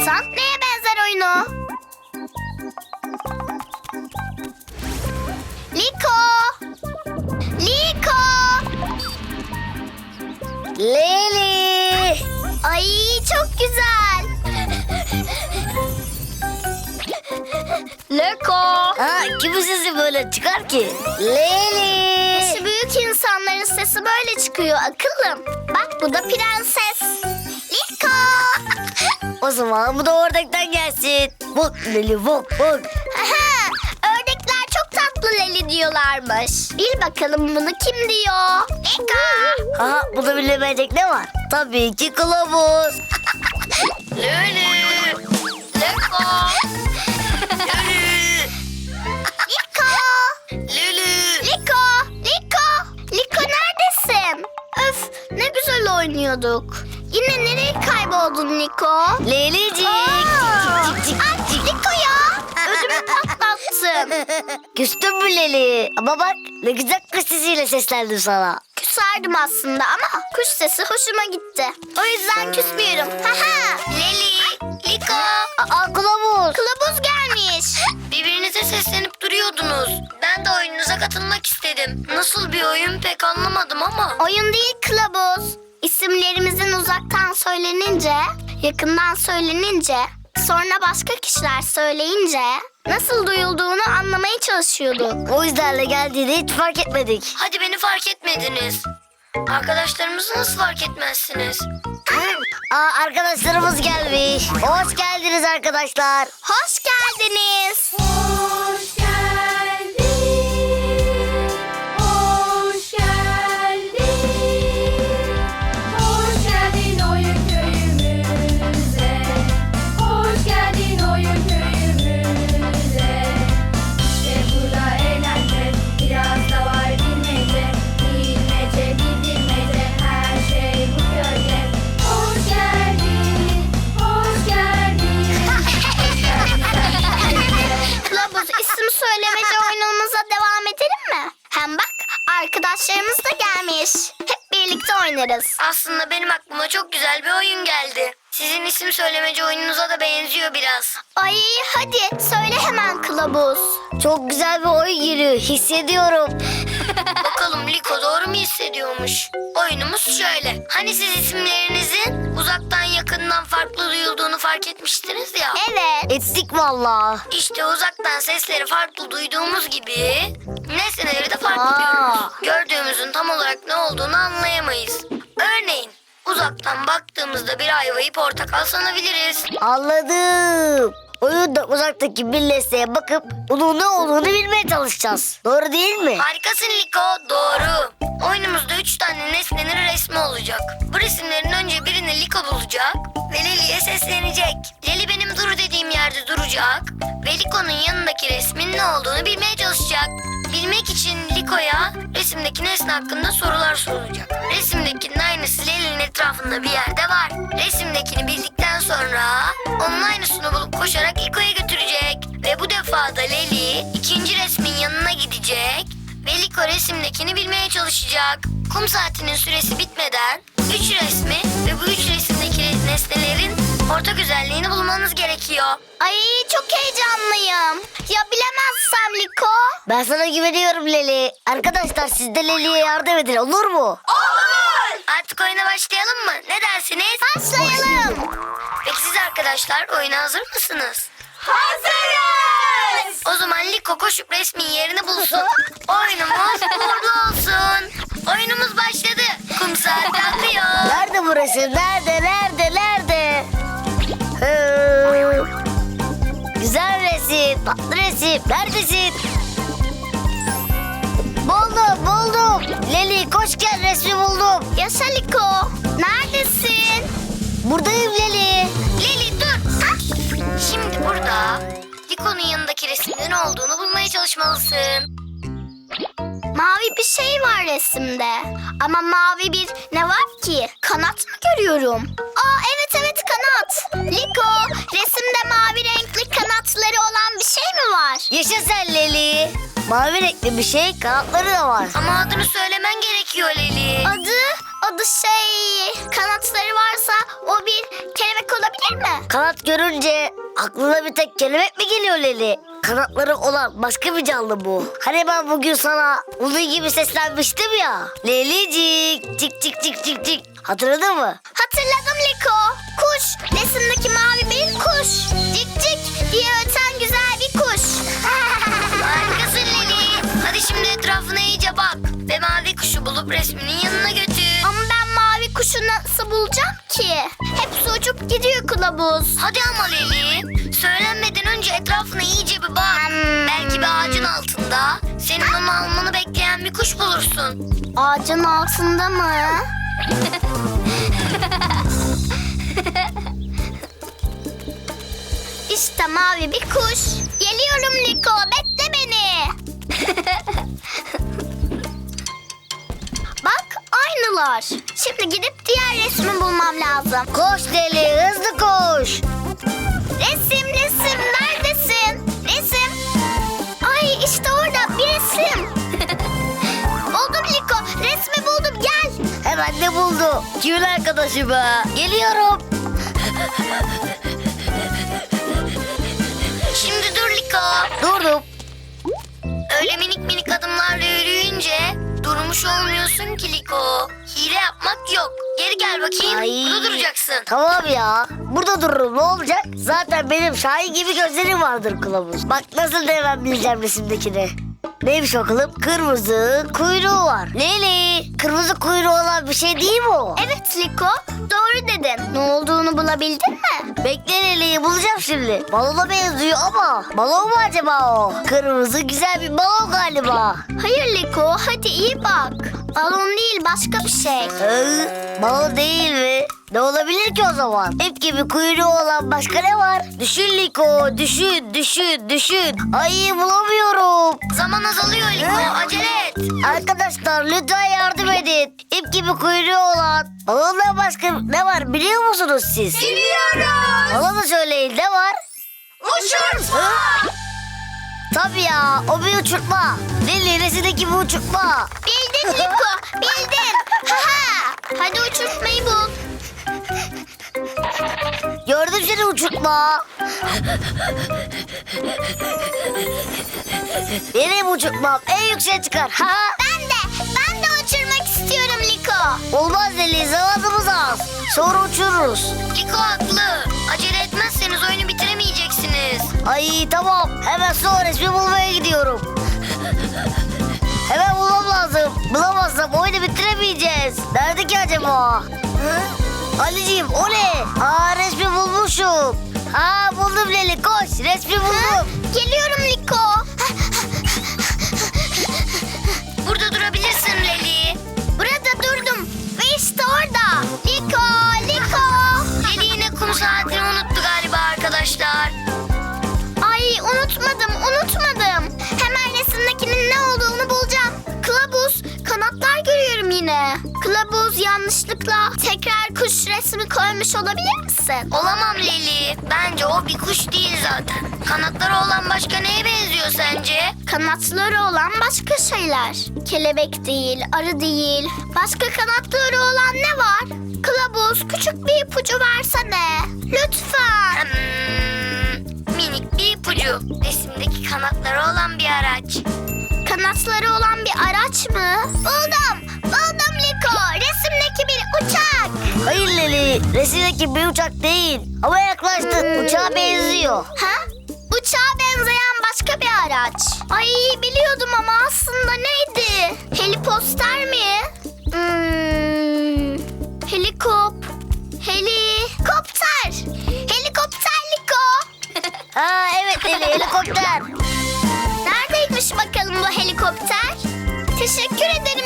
anlatan neye benzer oyunu? Liko! Liko! Leli. Ay çok güzel. Liko! Ha kimin sesi böyle çıkar ki? Leli. Yaşı büyük insanların sesi böyle çıkıyor akıllım. Bak bu da prenses. Liko! O zaman bu da ördekten gelsin. Bak Leli bak bak. Aha, ördekler çok tatlı Leli diyorlarmış. Bil bakalım bunu kim diyor? Liko! Aha bunu bilemeyecek ne var? Tabii ki kılavuz. Leli. Liko! Leli. Liko! Leli. Liko! Liko! Liko neredesin? Öf ne güzel oynuyorduk. Yine nereye kayboldun Liko? Lelicik. Aa! Cik cik Ay, cik cik. Liko ya! Ödümü patlattın. Küstün mü Leli? Ama bak ne güzel kız sesiyle seslendim sana. Küserdim aslında ama kuş sesi hoşuma gitti. O yüzden küsmüyorum. Haha! Leli, Liko, Aa kılavuz. kılavuz gelmiş. Birbirinize seslenip duruyordunuz. Ben de oyununuza katılmak istedim. Nasıl bir oyun pek anlamadım ama. Oyun değil kılavuz. İsimlerimizin uzaktan söylenince, yakından söylenince, sonra başka kişiler söyleyince nasıl duyulduğunu anlamaya çalışıyorduk. O yüzdenle geldiğini hiç fark etmedik. Hadi beni fark etmediniz. Arkadaşlarımızı nasıl fark etmezsiniz? Aa arkadaşlarımız gelmiş. Hoş geldiniz arkadaşlar. Hoş geldiniz. İsim söylemeci oyununuza da benziyor biraz. Ay hadi söyle hemen kılavuz. Çok güzel bir oyun geliyor. Hissediyorum. Bakalım Liko doğru mu hissediyormuş? Oyunumuz şöyle. Hani siz isimlerinizin uzaktan yakından farklı duyulduğunu fark etmiştiniz ya. Evet. Ettik valla. İşte uzaktan sesleri farklı duyduğumuz gibi nesneleri de farklı Aa. görürüz. Gördüğümüzün tam olarak ne olduğunu anlayamayız. Örneğin uzaktan baktığımızda bir ayvayı portakal sanabiliriz. Anladım. Oyunda uzaktaki bir nesneye bakıp bunun ne olduğunu bilmeye çalışacağız. Doğru değil mi? Harikasın Liko, doğru. Oyunumuzda üç tane nesnenin resmi olacak. Bu resimlerin önce birini Liko bulacak ve Leli'ye seslenecek. Leli benim dur dediğim yerde duracak ve Liko'nun yanındaki resmin ne olduğunu bilmeye çalışacak. Bilmek için Liko'ya resimdeki nesne hakkında sorular sorulacak. Etrafında bir yerde var. Resimdekini bildikten sonra onun aynısını bulup koşarak Liko'ya götürecek. Ve bu defa da Leli ikinci resmin yanına gidecek ve Liko resimdekini bilmeye çalışacak. Kum saatinin süresi bitmeden üç resmi ve bu üç resimdeki nesnelerin ortak özelliğini bulmanız gerekiyor. Ay çok heyecanlıyım. Ya bilemezsem Liko? Ben sana güveniyorum Leli. Arkadaşlar siz de Leli'ye yardım edin olur mu? Artık oyuna başlayalım mı? Ne dersiniz? Başlayalım. Peki siz arkadaşlar oyuna hazır mısınız? Hazırız. O zaman Liko koşup resmin yerini bulsun. Oyunumuz uğurlu olsun. Oyunumuz başladı. Kum saati akıyor. Nerede bu resim? Nerede? Nerede? Nerede? Hı. Güzel resim. Tatlı resim. Neredesin? Buldum buldum. Leli koş gel resmi buldum. Yaşa Liko. Neredesin? Buradayım Leli. Lili dur. Ha? Şimdi burada Liko'nun yanındaki resimde ne olduğunu bulmaya çalışmalısın. Mavi bir şey var resimde. Ama mavi bir ne var ki? Kanat mı görüyorum? Aa evet evet kanat. Liko resimde mavi renkli kanatları olan bir şey mi var? Yaşa sen Leli. Mavi renkli bir şey kanatları da var. Ama adını söylemen gerekiyor Leli. Adı, adı şey kanatları varsa o bir kelebek olabilir mi? Kanat görünce aklına bir tek kelebek mi geliyor Leli? Kanatları olan başka bir canlı bu. Hani ben bugün sana onun gibi seslenmiştim ya. Lelicik, cik cik cik cik cik. Hatırladın mı? Hatırladım Liko. Kuş. Resimdeki mavi bir kuş. Cik cik diye öten şimdi etrafına iyice bak. Ve mavi kuşu bulup resminin yanına götür. Ama ben mavi kuşu nasıl bulacağım ki? Hepsi uçup gidiyor kılavuz. Hadi ama Leli. Söylenmeden önce etrafına iyice bir bak. Hmm. Belki bir ağacın altında senin onu almanı bekleyen bir kuş bulursun. Ağacın altında mı? işte mavi bir kuş. Geliyorum Liko, bekle beni. Bak aynılar. Şimdi gidip diğer resmi bulmam lazım. Koş Leli, hızlı koş. Resim, resim, neredesin? Resim. Ay işte orada bir resim. buldum Liko, resmi buldum gel. Hemen de buldu. Kimin arkadaşı be? Geliyorum. Öyle minik minik adımlarla yürüyünce durmuş olmuyorsun ki Liko. Hile yapmak yok. Geri gel bakayım. Ay. Burada duracaksın. Tamam ya. Burada dururum ne olacak? Zaten benim Şahin gibi gözlerim vardır kılavuz. Bak nasıl da hemen bileceğim resimdekini. Neymiş bakalım? Kırmızı kuyruğu var. Leli, kırmızı kuyruğu olan bir şey değil mi o? Evet Liko, doğru dedin. Ne olduğunu bulabildin mi? Bekle Leli'yi bulacağım şimdi. Balona benziyor ama balon mu acaba o? Kırmızı güzel bir balon galiba. Hayır Liko, hadi iyi bak. Balon değil, başka bir şey. Ee, balon değil mi? Ne olabilir ki o zaman? Hep gibi kuyruğu olan başka ne var? Düşün Liko, düşün, düşün, düşün. Ay bulamıyorum. Zaman azalıyor Liko. Acele et. Arkadaşlar lütfen yardım edin. İp gibi kuyruğu olan balondan başka ne var biliyor musunuz siz? Biliyorum. Bana da söyleyin ne var? Uçurtma. Tabii ya o bir uçurtma. Lili resimdeki bir uçurtma. Bildin Liko, bildin. Ha ha. Hadi uçurtmayı bul. Gördüm seni uçurtma. Benim uçurtmam en yükseğe çıkar. Ha? Ben de, ben de uçurmak istiyorum Liko. Olmaz Lili zamanımız az. Sonra uçururuz. Liko haklı. Acele etmezseniz oyunu bitiremeyeceksiniz. Ay tamam hemen son resmi bulmaya gidiyorum. Hemen bulmam lazım. Bulamazsam oyunu bitiremeyeceğiz. Nerede ki acaba? Hı? Ali'ciğim o ne? Aa resmi bulmuşum. Aa buldum Leli koş resmi buldum. geliyorum Liko. Yine. Kılavuz yanlışlıkla tekrar kuş resmi koymuş olabilir misin? Olamam Leli. Bence o bir kuş değil zaten. Kanatları olan başka neye benziyor sence? Kanatları olan başka şeyler. Kelebek değil, arı değil. Başka kanatları olan ne var? Kılavuz küçük bir ipucu versene. Lütfen. Hmm, minik bir ipucu. Resimdeki kanatları olan bir araç. Kanatları olan bir araç mı? Buldum Hayır Leli resimdeki bir uçak değil. Ama yaklaştın uçağa benziyor. Ha? Uçağa benzeyen başka bir araç. Ay biliyordum ama aslında neydi? Heliposter mi? Hmm, helikop. Helikopter. Helikopter Liko. Ha evet Leli helikopter. Neredeymiş bakalım bu helikopter? Teşekkür ederim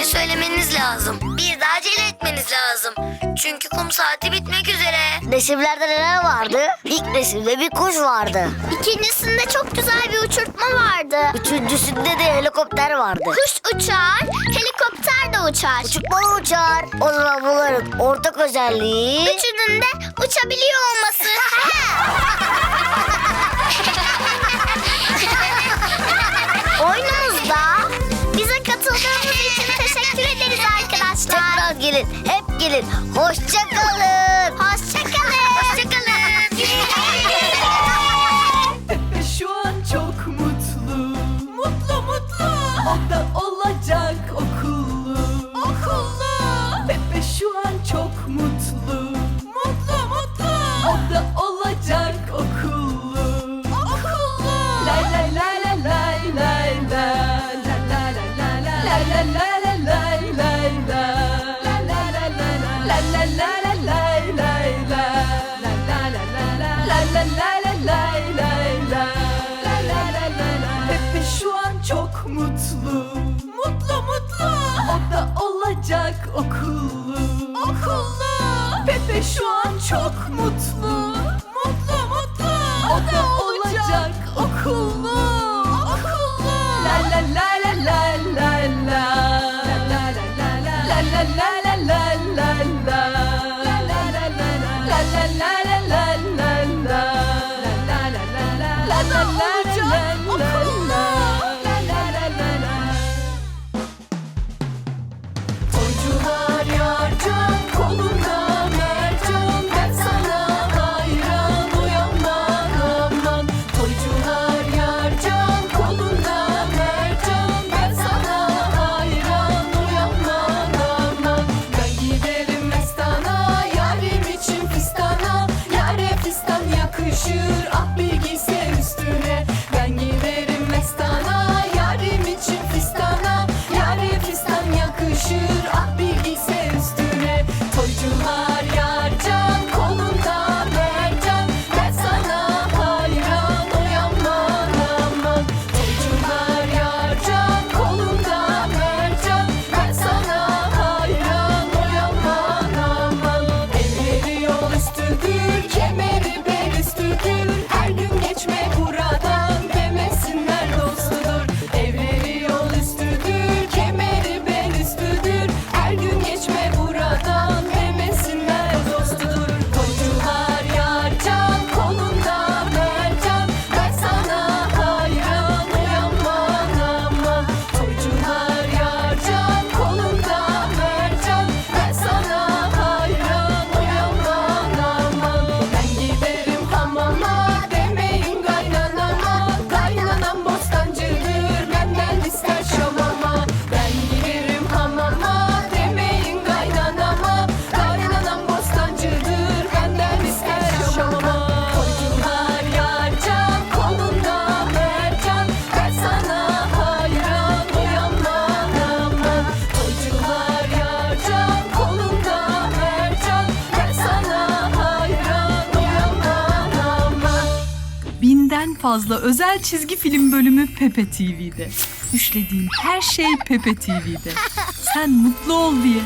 bittiğini söylemeniz lazım. Bir daha acele etmeniz lazım. Çünkü kum saati bitmek üzere. Resimlerde neler vardı? İlk resimde bir kuş vardı. İkincisinde çok güzel bir uçurtma vardı. Üçüncüsünde de helikopter vardı. Kuş uçar, helikopter de uçar. Uçurtma da uçar. O zaman bunların ortak özelliği... Üçünün de uçabiliyor olması. Oyunumuzda bize katıldığınız gelin. Hep gelin. Hoşça kalın. Hoşça okullu. Okullu. Pepe şu an çok mutlu. Mutlu mutlu. O da olacak okullu. fazla özel çizgi film bölümü Pepe TV'de. Düşlediğin her şey Pepe TV'de. Sen mutlu ol diye.